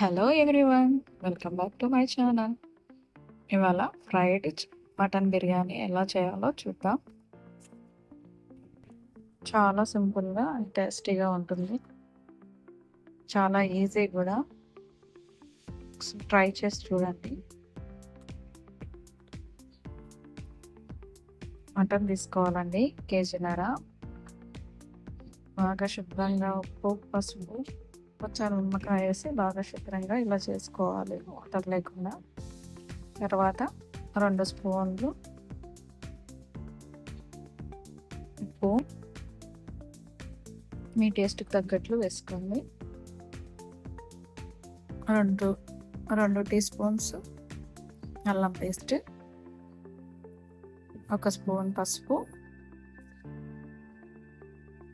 Hello everyone welcome back to my channel ఇవాళ fried mutton biryani ఎలా చేయాలో చూద్దాం. చాలా సింపుల్గా టేస్టీగా ఉంటుంది. చాలా ఈజీ కూడా. ట్రై చేసి చూడండి. మటన్ తీసుకోవాలండి కేజీన్నర బాగా శుభ్రంగా ఉప్పు పసుపు కొంచెం నిమ్మకాయ వేసి బాగా శుభ్రంగా ఇలా చేసుకోవాలి. వాటర్ లేకుండా. తర్వాత రెండు స్పూన్లు ఉప్పు. మీ టేస్ట్కి తగ్గట్లు వేసుకోండి. రెండు రెండు టీ స్పూన్స్ అల్లం పేస్ట్. ఒక స్పూన్ పసుపు.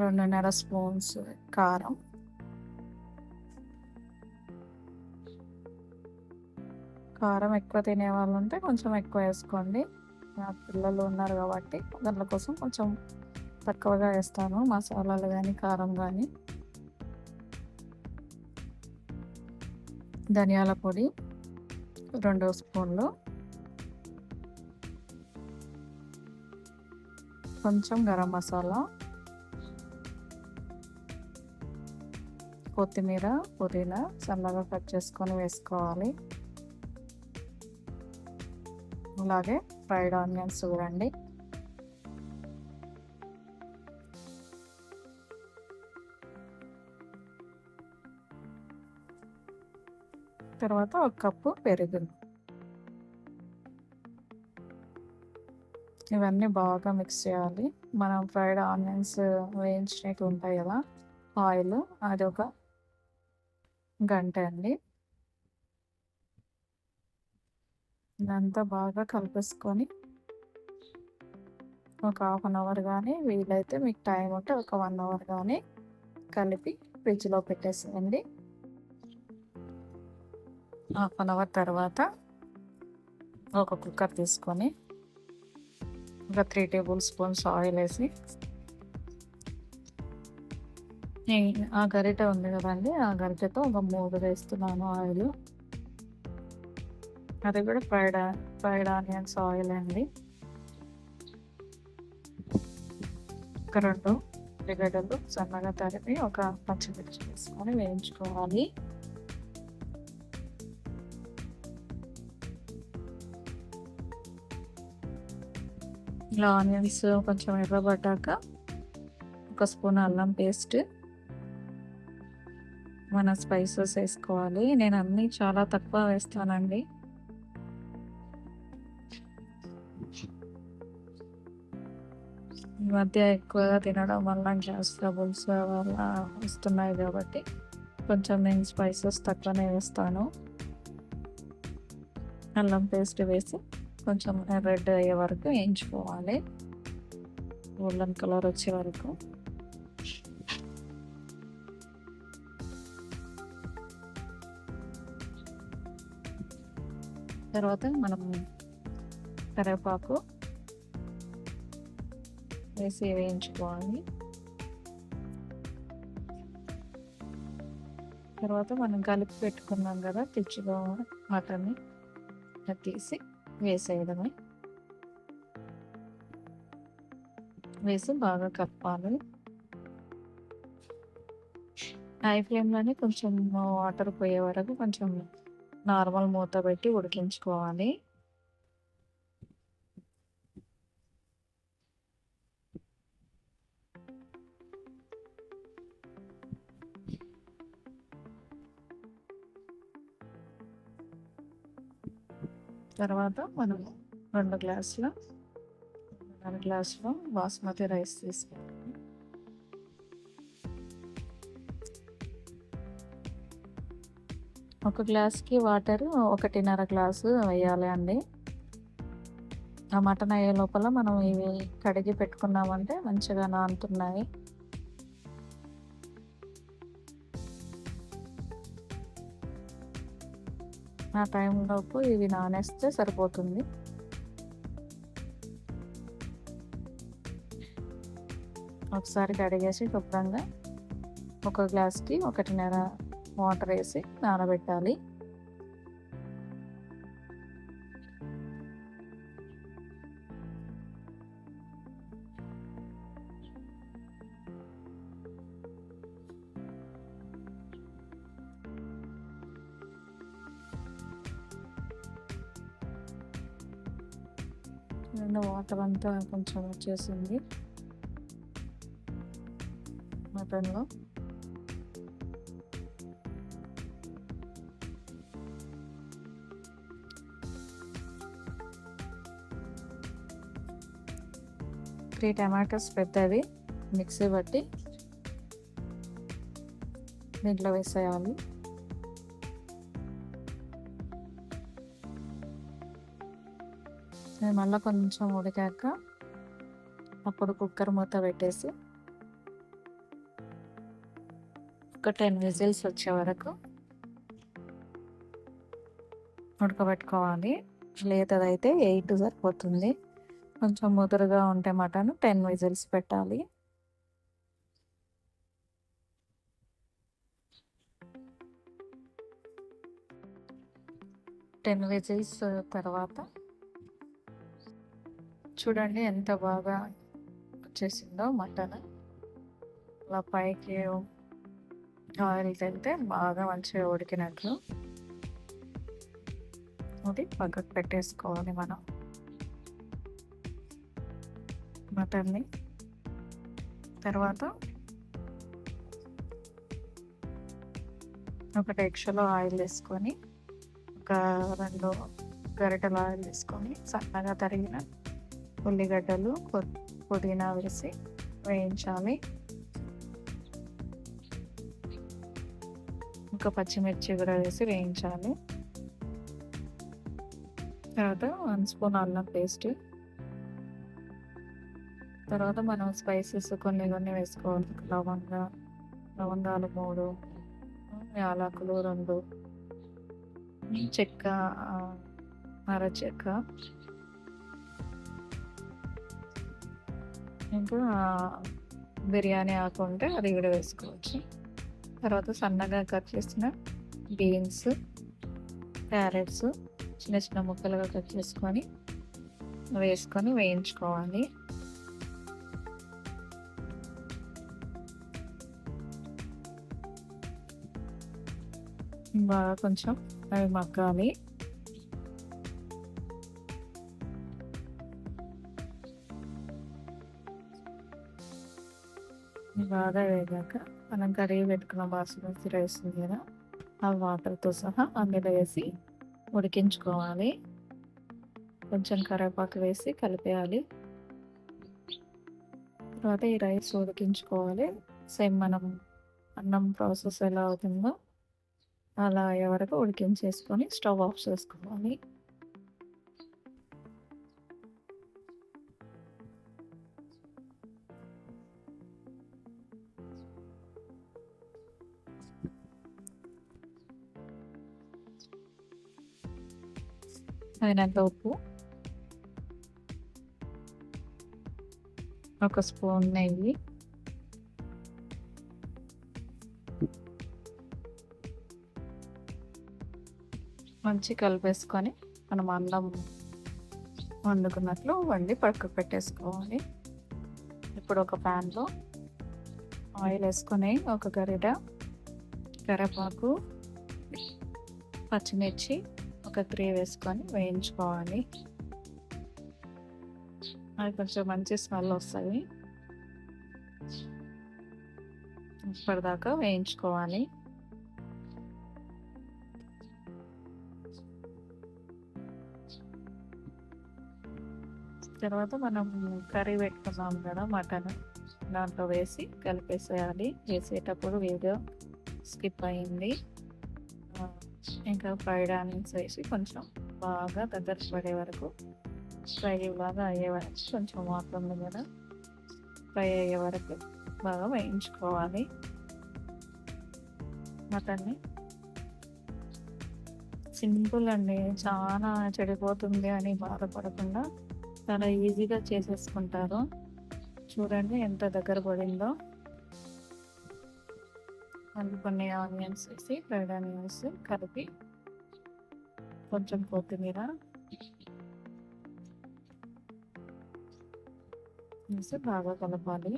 రెండున్నర స్పూన్స్ కారం. కారం ఎక్కువ తినే వాళ్ళు ఉంటే కొంచెం ఎక్కువ వేసుకోండి. నా పిల్లలు ఉన్నారు కాబట్టి దాంట్లో కోసం కొంచెం తక్కువగా వేస్తాను మసాలాలు కానీ కారం కానీ ధనియాల పొడి రెండు స్పూన్లు. కొంచెం గరం మసాలా. కొత్తిమీర పుదీనా సన్నగా కట్ చేసుకొని వేసుకోవాలి. అలాగే ఫ్రైడ్ ఆనియన్స్ చూడండి. తర్వాత ఒక కప్పు పెరుగు. ఇవన్నీ బాగా మిక్స్ చేయాలి. మనం ఫ్రైడ్ ఆనియన్స్ వేయించినట్టు ఉంటాయి కదా ఆయిల్ అది ఒక గంట అండి. ఇదంతా బాగా కలిపేసుకొని ఒక హాఫ్ అన్ అవర్ కానీ వీలైతే మీకు టైం ఉంటే ఒక వన్ అవర్ కానీ కలిపి ఫ్రిడ్జ్లో పెట్టేసేయండి. హాఫ్ అన్ అవర్ తర్వాత ఒక కుక్కర్ తీసుకొని ఒక త్రీ టేబుల్ స్పూన్స్ ఆయిల్ వేసి ఆ గరిటె ఉంది కదండి ఆ గరిటెతో ఒక మూడు వేస్తున్నాను ఆయిల్ అది కూడా ఫ్రైడ్ ఫ్రైడ్ ఆనియన్స్ ఆయిల్ అండి. ఒక రెండు ఉల్లిగడ్డలు సన్నగా తరిపి ఒక పచ్చిమిర్చి వేసుకొని వేయించుకోవాలి. ఇలా ఆనియన్స్ కొంచెం ఎర్రబడ్డాక ఒక స్పూన్ అల్లం పేస్ట్ మన స్పైసెస్ వేసుకోవాలి. నేను అన్నీ చాలా తక్కువ వేస్తానండి. ఈ మధ్య ఎక్కువగా తినడం వల్ల గ్యాస్ ట్రబుల్స్ వల్ల వస్తున్నాయి కాబట్టి కొంచెం నేను స్పైసెస్ తక్కువనే వేస్తాను. అల్లం పేస్ట్ వేసి కొంచెం రెడ్ అయ్యే వరకు వేయించుకోవాలి. గోల్డెన్ కలర్ వచ్చే వరకు. తర్వాత మనం కరివేపాకు వేసి వేయించుకోవాలి తర్వాత మనం కలిపి పెట్టుకున్నాం కదా తెచ్చుకో మటన్ని తీసి వేసేయడమే. వేసి బాగా కలపాలి హై ఫ్లేమ్లోనే కొంచెం వాటర్ పోయే వరకు కొంచెం నార్మల్ మూత పెట్టి ఉడికించుకోవాలి. తర్వాత మనం రెండు గ్లాసుల రెండు గ్లాసులో బాస్మతి రైస్ తీసుకుంటాం ఒక గ్లాస్కి వాటర్ ఒకటిన్నర గ్లాసు వేయాలి అండి. ఆ మటన్ అయ్యే లోపల మనం ఇవి కడిగి పెట్టుకున్నామంటే మంచిగా నానుతున్నాయి. ఆ టైంలోపు ఇవి నానేస్తే సరిపోతుంది. ఒకసారి కడిగేసి శుభ్రంగా ఒక గ్లాస్కి ఒకటిన్నర వాటర్ వేసి నానబెట్టాలి. కింద వాటర్ అంతా కొంచెం వచ్చేసింది. మటన్లో. త్రీ టమాటోస్ పెద్దవి మిక్సీ బట్టి దీంట్లో వేసేయాలి. నేను మళ్ళీ కొంచెం ఉడికాక అప్పుడు కుక్కర్ మూత పెట్టేసి ఒక టెన్ విజిల్స్ వచ్చే వరకు ఉడకబెట్టుకోవాలి. లేతదైతే ఎయిట్ సరిపోతుంది. కొంచెం ముదురుగా ఉంటే మటన్ టెన్ విజిల్స్ పెట్టాలి. టెన్ విజిల్స్ తర్వాత చూడండి ఎంత బాగా వచ్చేసిందో మటన్. అలా పైకి ఆయిల్ తింటే బాగా మంచిగా ఉడికినట్లు. అది పక్కకు పెట్టేసుకోవాలి మనం. మటన్ని. తర్వాత ఒక డెక్షలో ఆయిల్ వేసుకొని ఒక రెండు గరిటెలు ఆయిల్ వేసుకొని సన్నగా తరిగిన ఉల్లిగడ్డలు పుదీనా వేసి వేయించాలి. ఇంకా పచ్చిమిర్చి కూడా వేసి వేయించాలి. తర్వాత వన్ స్పూన్ అల్లం పేస్ట్. తర్వాత మనం స్పైసెస్ కొన్ని కొన్ని వేసుకోవాలి. లవంగ లవంగాలు మూడు యాలకులు రెండు చెక్క అర చెక్క ఇంకా బిర్యానీ ఆకు ఉంటే అది కూడా వేసుకోవచ్చు. తర్వాత సన్నగా కట్ చేసిన బీన్స్ క్యారెట్స్ చిన్న చిన్న ముక్కలుగా కట్ చేసుకొని వేసుకొని వేయించుకోవాలి. బాగా కొంచెం అవి మగ్గాలి. బాగా వేగాక మనం కడిగి పెట్టుకున్న బాసుమతి రైస్ ఉంది కదా ఆ వాటర్తో సహా అందులో వేసి ఉడికించుకోవాలి. కొంచెం కరివేపాకు వేసి కలిపేయాలి. తర్వాత ఈ రైస్ ఉడికించుకోవాలి. సేమ్ మనం అన్నం ప్రాసెస్ ఎలా అవుతుందో అలా అయ్యే వరకు ఉడికించేసుకొని స్టవ్ ఆఫ్ చేసుకోవాలి. తగినంత ఉప్పు. ఒక స్పూన్ నెయ్యి. మంచి కలిపేసుకొని మనం అన్నం వండుకున్నట్లు వండి పక్కకు పెట్టేసుకోవాలి. ఇప్పుడు ఒక ప్యాన్లో ఆయిల్ వేసుకొని ఒక గరిట కరివేపాకు పచ్చిమిర్చి ఒక త్రీ వేసుకొని వేయించుకోవాలి. అది కొంచెం మంచి స్మెల్ వస్తుంది. ఇప్పటిదాకా వేయించుకోవాలి. తర్వాత మనం కర్రీ పెట్టుకున్నాం కదా మటన్. దాంట్లో వేసి కలిపేసేయాలి. వేసేటప్పుడు వీడియో స్కిప్ అయింది. ఇంకా ఫ్రైడ్ ఆనియన్స్ వేసి కొంచెం బాగా దగ్గర పడే వరకు ఫ్రై బాగా అయ్యే వరకు కొంచెం వాటర్ ఉంది కదా ఫ్రై అయ్యే వరకు బాగా వేయించుకోవాలి. మటన్ని సింపుల్ అండి చాలా చెడిపోతుంది అని బాధపడకుండా చాలా ఈజీగా చేసేసుకుంటారు. చూడండి ఎంత దగ్గర పడిందో. మళ్ళీ కొన్ని ఆనియన్స్ వేసి ఫ్రైడ్ ఆనియన్స్ కలిపి కొంచెం కొత్తిమీర వేసి బాగా కలపాలి.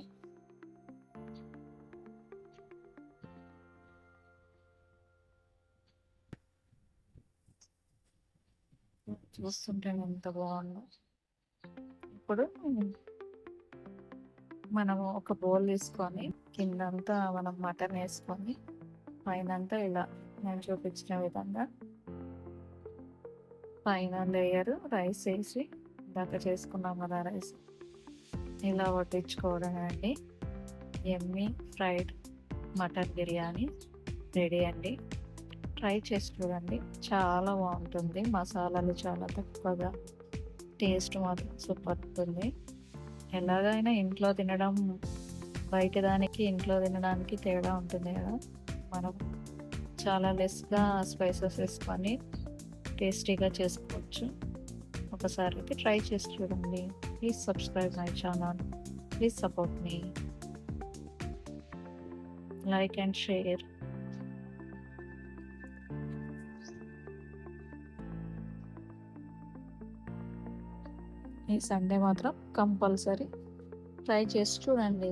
చూస్తుంటే ఎంత బాగుందో. ఇప్పుడు మనము ఒక బౌల్ తీసుకొని కిందంతా మనం మటన్ వేసుకొని పైన అంతా ఇలా నేను చూపించిన విధంగా పైన లేయర్ రైస్ వేసి ఇందాక చేసుకున్నాం కదా రైస్. ఇలా వడ్డించుకోవడం అండి. ఎమ్మి ఫ్రైడ్ మటన్ బిర్యానీ రెడీ అండి. ట్రై చేసి చూడండి. చాలా బాగుంటుంది. మసాలాలు చాలా తక్కువగా. టేస్ట్ మాత్రం సూపర్ ఉంటుంది. ఎలాగైనా ఇంట్లో తినడం బయట దానికి ఇంట్లో తినడానికి తేడా ఉంటుంది కదా. మనం చాలా లెస్గా స్పైసెస్ వేసుకొని టేస్టీగా చేసుకోవచ్చు. ఒకసారి అయితే ట్రై చేసి చూడండి. Please subscribe my channel. Please support me. Like and share. ఈ సండే మాత్రం కంపల్సరీ ట్రై చేసి చూడండి.